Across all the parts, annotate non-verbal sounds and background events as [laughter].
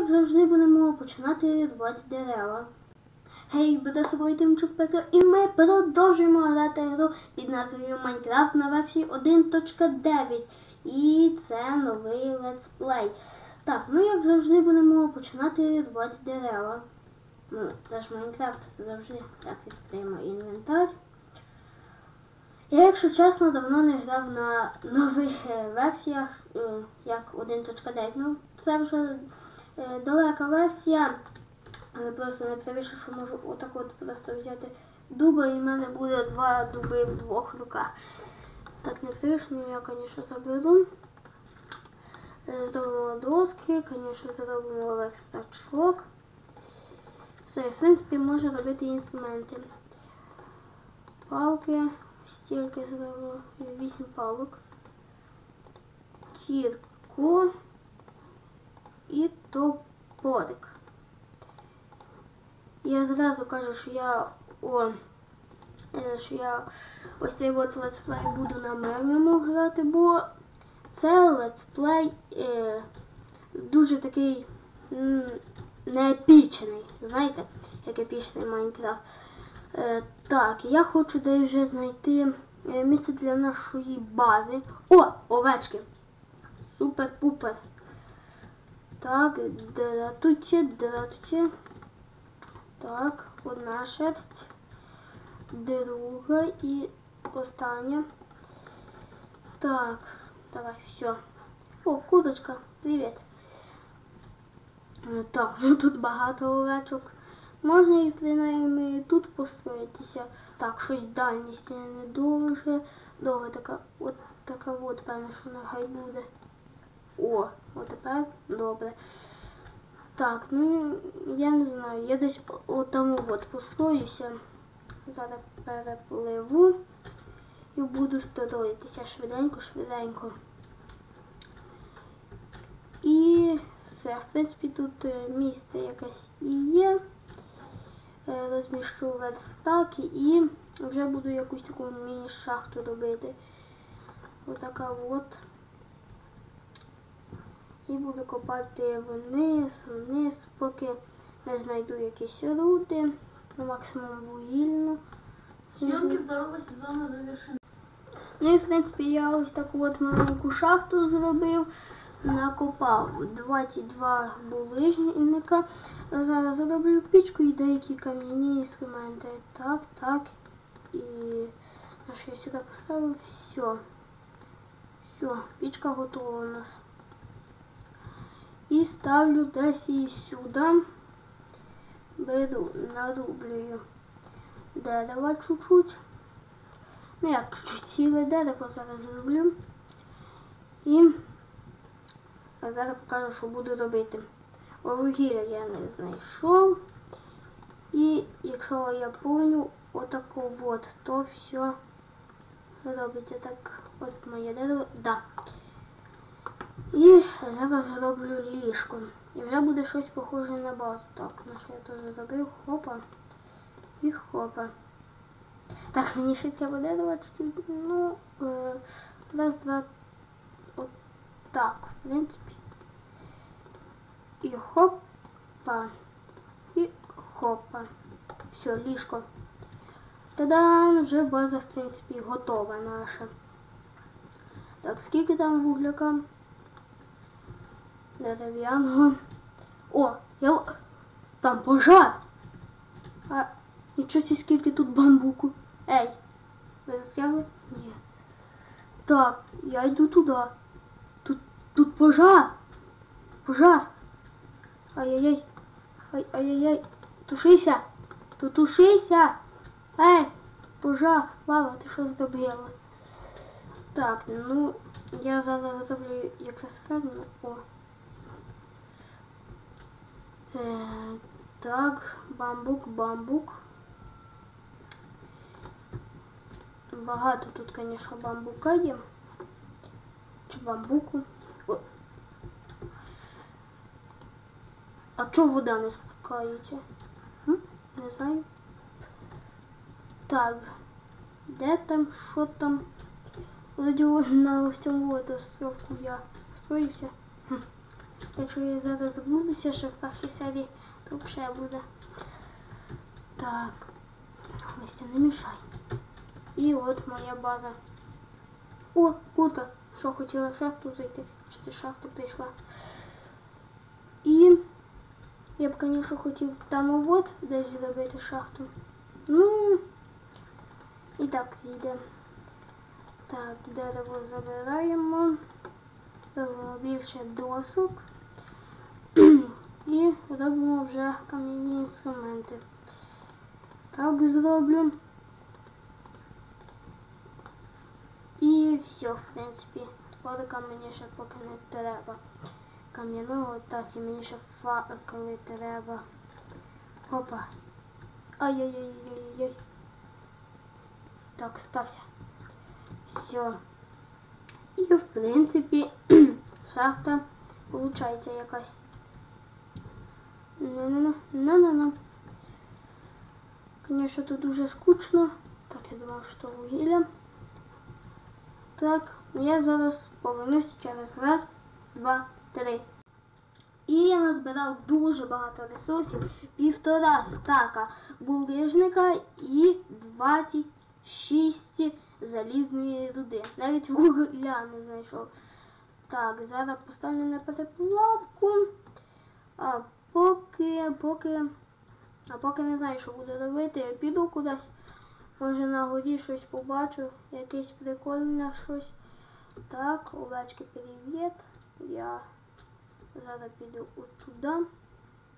як завжди, будемо починати рвати дерева. Гей, буде собою Тимчук Петро, і ми продовжуємо грати гру під назвою Майнкрафт на версії 1.9. І це новий летсплей. Так, ну як завжди будемо починати рвати дерева. Ну, це ж Майнкрафт, це завжди так відкриємо інвентар. Я, якщо чесно, давно не грав на нових е, версіях, як 1.9. Ну, це вже далека версія. Але просто найправіше, що можу отак от просто взяти дуба, і в мене буде два дуби в двох руках. Так, найправіше, я, звісно, заберу. Е, Зробимо доски, звісно, зробимо верстачок. Все, в принципі, можу робити інструменти. Палки, стільки зробимо, 8 палок, кірку і топорик. Я зразу кажу, що я о, е, що я ось цей от летсплей буду на мемому грати, бо це летсплей е, дуже такий м, не епічний. Знаєте, як епічний Майнкрафт. Е, так, я хочу десь вже знайти е, місце для нашої бази. О, овечки! Супер-пупер. Так, дратуті, дратуті. Так, одна шерсть, друга і остання. Так, давай, все. О, курочка, привіт. Е, Так, ну тут багато овечок. Можна і принаймні тут построїтися. Так, щось дальність не дуже. Довга така, от така от, певно, що нехай буде. О, от тепер добре. Так, ну я не знаю, я десь отаму от построюся. Зараз перепливу і буду строїтися швиденько, швиденько. І все, в принципі, тут е, місце якесь і є. Е, Розміщу верстаки і вже буду якусь таку міні-шахту робити. Отака от. І буду копати вниз, вниз, поки не знайду якісь руди, ну максимум вугільну. Съемки второго сезона завершены. Ну і в принципі я ось таку от маленьку шахту зробив, накопав 22 булижника. Зараз зроблю пічку і деякі кам'яні інструменти. Так, так. І на що я сюди поставив? Все. Все, пічка готова у нас. І ставлю десь її сюди. Беру, нарублюю дерева чуть-чуть. Ну як чуть-чуть ціле дерево зараз зроблю. І зараз покажу, що буду робити. Вугілля я не знайшов. І якщо я помню, отако от, то все робиться так. От моє дерево. Да. І зараз зроблю ліжко. І вже буде щось похоже на базу. Так, на що я теж зробив? Хопа. І хопа. Так, мені ще треба дерева чуть-чуть. Ну, е, раз, два. От так, в принципі. І хопа. І хопа. Все, ліжко. Та-дам! Вже база, в принципі, готова наша. Так, скільки там вугляка? Дерев'яного. О, я... Там пожар! А нічого сі скільки тут бамбуку. Ей, ви застрягли? Ні. Так, я йду туди. Тут, тут пожар. Пожар. Ай-яй-яй. Ай, ай-яй-яй. Тушися. Тут тушися. Ей, пожар. Лава, ти що зробила? Так, ну, я зараз зроблю якраз ферму. О. Е, так, бамбук, бамбук. Багато тут, звісно, бамбука є. Чи бамбуку. О. А чого вода не спускається? Не знаю. Так. Де там, що там? Вроді на ось цьому водостровку я строївся. Якщо я зараз заблудуся ще в першій серії, то взагалі буде. Так. Листя, не мішай. І от моя база. О, курка. Що хотіла в шахту зайти? Чи ти шахту прийшла? І я б, звісно, хотів там от десь зробити шахту. Ну, і так зійде. Так, дерево забираємо. Робимо більше досок. І робимо вже кам'яні інструменти. Так зроблю. І все, в принципі. Топорика мені ще поки не треба. Кам'яного так і мені ще факели треба. Опа. Ай-яй-яй-яй-яй. Так, стався. Все. І в принципі [clears throat] шахта виходить якась. Ну-ну-ну. Конечно, тут дуже скучно. Так, я думав, що вугілля. Так, я зараз повернусь через раз, два, три. І я назбирав дуже багато ресурсів. Півтора стака булижника і 26 залізної руди. Навіть вугілля не знайшов. Так, зараз поставлю на переплавку. А поки, поки, а поки не знаю, що буду робити, я піду кудись. Може на горі щось побачу, якесь прикольне щось. Так, овечки, привіт. Я зараз піду от туди.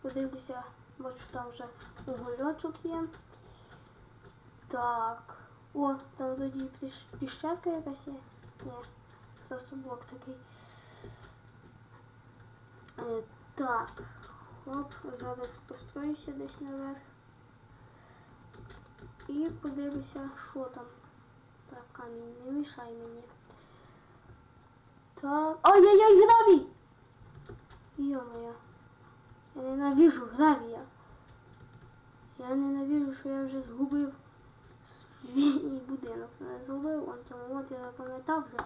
Подивлюся, бачу, там вже угольочок є. Так. О, там тоді піщ- якась є. Ні, просто блок такий. Е, так. Хоп, зараз построюся десь наверх. І подивлюся, що там. Так, камінь, не мішай мені. Так. Ай-яй-яй, гравій! Йо-моє. Я ненавижу гравія. Я ненавижу, що я вже згубив свій будинок. Не згубив, он там от я запам'ятав вже.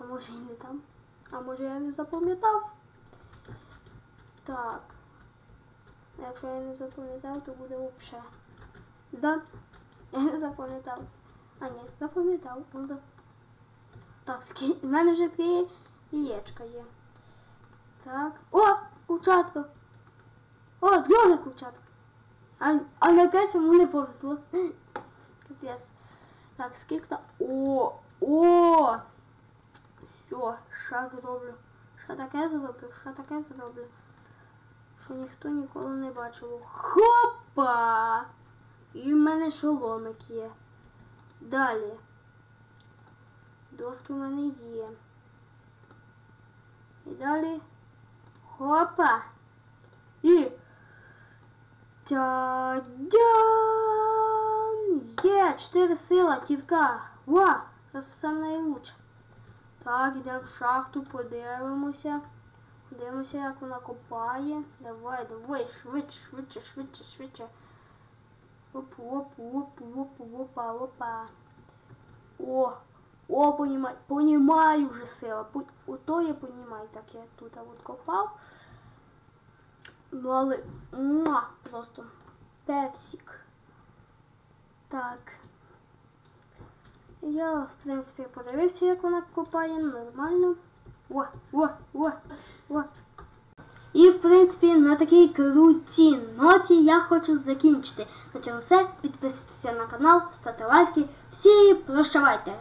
А може і не там. А може я не запам'ятав. Так. Якщо я не запам'ятав, то буде взагалі. Да. Я не запам'ятав. А ні, запам'ятав. Так, ски... в мене вже три яєчка є. Так. О! Курчатка! О, друге курчатка! А, а на третьому не повезло. Капець. Так, скільки там? О! О! Все, що зроблю? Що таке зроблю? Що таке зроблю? Що ніхто ніколи не бачив. Хопа! І в мене шоломик є. Далі. Доски в мене є. І далі. Хопа! І. Та-дян! Є! Чотири сила, кітка! Ва! Це саме найлучше. Так, йдемо в шахту, подивимося. Подивимося, як вона копає. Давай, давай, швидше, швидше, швидше, швидше. Оп, оп, оп, оп, опа, опа. О, о, понімаю, понімаю вже сила. Ото я понімаю. Так, я тут а от копав. Ну, але муа, просто персик. Так. Я, в принципі, подивився, як вона копає, нормально. О, о, о, о. І, в принципі, на такій крутій ноті я хочу закінчити. На цьому все. Підписуйтесь на канал, ставте лайки. Всі прощавайте!